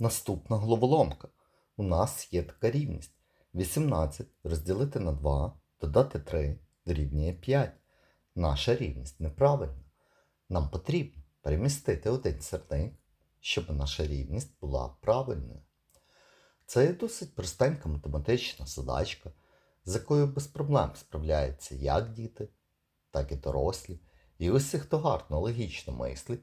Наступна головоломка. У нас є така рівність. 18 розділити на 2, додати 3 дорівнює 5. Наша рівність неправильна. Нам потрібно перемістити один сірник, щоб наша рівність була правильною. Це є досить простенька математична задачка, з якою без проблем справляються як діти, так і дорослі. І усі, хто гарно логічно мислить,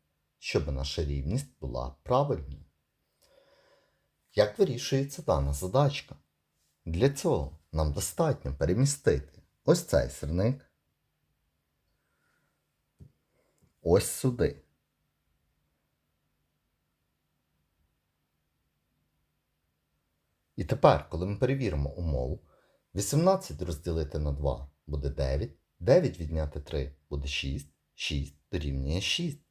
щоб наша рівність була правильною. Як вирішується дана задачка? Для цього нам достатньо перемістити ось цей сирник ось сюди. І тепер, коли ми перевіримо умову, 18 розділити на 2 буде 9, 9 відняти 3 буде 6, 6 дорівнює 6.